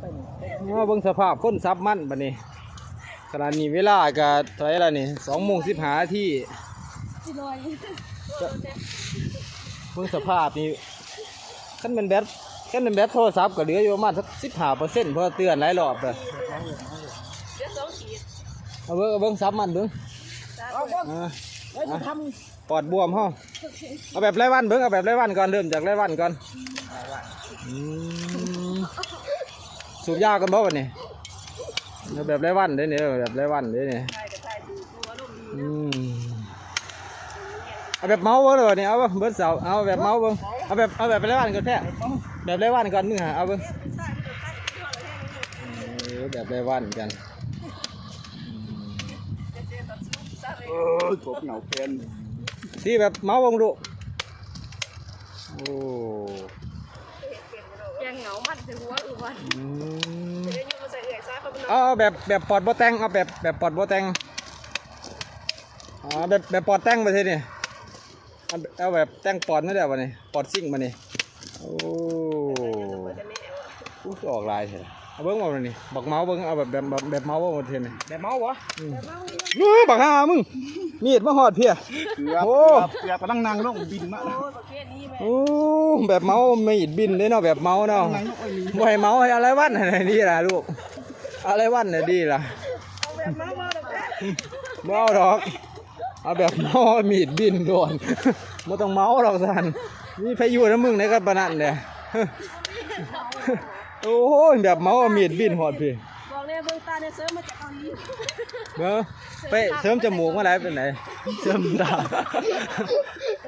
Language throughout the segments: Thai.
ไปนี่ไปมาเบิ่งสภาพคนซับมันบัดนี้ขณะนี้เวลาก็เท่าไหร่แล้วนี่สองโมงสิบห้านาทีสิลอยเบิ่งสภาพนี่คันเป็นแบตคันเป็นแบตโทรศัพท์ก็เหลืออยู่ประมาณสักสิบห้าเปอร์เซ็นต์เพราะเตือนหลายรอบเลยเดี๋ยวสองขีดเอาเบิ่งเอาเบิ่งซับมันเบิ่งเอาบ่อ่าเฮ้ยจะทปอดบวมห้องเอาแบบไรายวันเบิ่งเอาแบบไรายวันก่อนเริ่มจากไรายวันก่อนอืม สูบยากันบ่วันนี้เอาแบบไรายวันเด้เนี่ยแบบไรายวันเด้เนี่ยใช่ก็ใช่ดูตัวลมดีอืมเอาแบบเมาเบิ่งเลยเนี่ยเอาเบิ่งเบิ่งเสาเอาแบบเมาเบิ่งเอาแบบเอาแบบไรายวันก่อนแท้แบบไรายวันก่อนมึงหาเอาเบิ่งเออแบบไรายวันกันำเออกบเหงาเป็นที่แบบเมาเบิ่งดูโอ้แกงเหงามันจะหัวอือวัน อืม เดี๋ยวยูมาใส่ เอื่อยซ่าเขาเป็นเอาเอาแบบแบบปอดบ่แต่งเอาแบบแบบปอดบ่แต่งอ๋อแบบแบบปอดแต่งไปทีนี่เอาเอาแบบแต่งปอดไม่ได้ป่ะนี่ปอดซิ่งมานี่โอ้อู้สิออกลายเถอะเอาเบิ้งมาเลยนี่บักเมาส์เบิ้งเอาแบบแบบแบบแบบเมาส์มาเทียนนี่แบบเมาวะเฮ้ยบักห่ามึงมีดมาหอดเพียเกือบโอ้เกือบกำลังนั่งลงบินมาโอ้ยประเภทนี้แม่โอ้แบบเมาส์มีดบินเลยเนาะแบบเมาส์เนาะนั่งลงไอ้นี่บ่ให้เมาส์ให้อะไรวันอะไรดีล่ะลูก อะไรวันน่ะดีล่ะเมาเมาแบบแม่บ่เอาดอกเอาแบบเมามีดบินโดนบ่ต้องเมาหรอกสันมีพายุนะมึงในกันปานนั้นเด้โอ้ยแบบเมามีดบินหอดพี่บอกเลยเบื้องตาเนี่ยเสริมมาจากเกาหลีเบ้อไปเสริมจมูกมาไหนเป็นไหนเสริมตา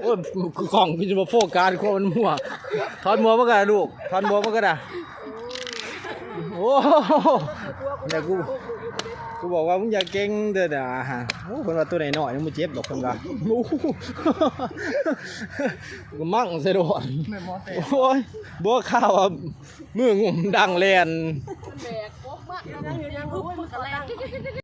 โอ้ยกล่องพี่จะมาโฟกัสคนมันมั่วถอนมัวมากันลูกถอนมัวมากันนะโอ้ เดี๋ยวกูกูบอกว่ามึงอยากเก่งเด้อเด้อฮะโอ้คนว่าตัวไหนหน่อยมึงเจ็บหรอกคนว่าโอ้กูมั่งเสยโดนโอ้ยบัวข้าวว่ามืองดังเลน แบกโป๊กมากแล้วนะยังพุ่งกระแลง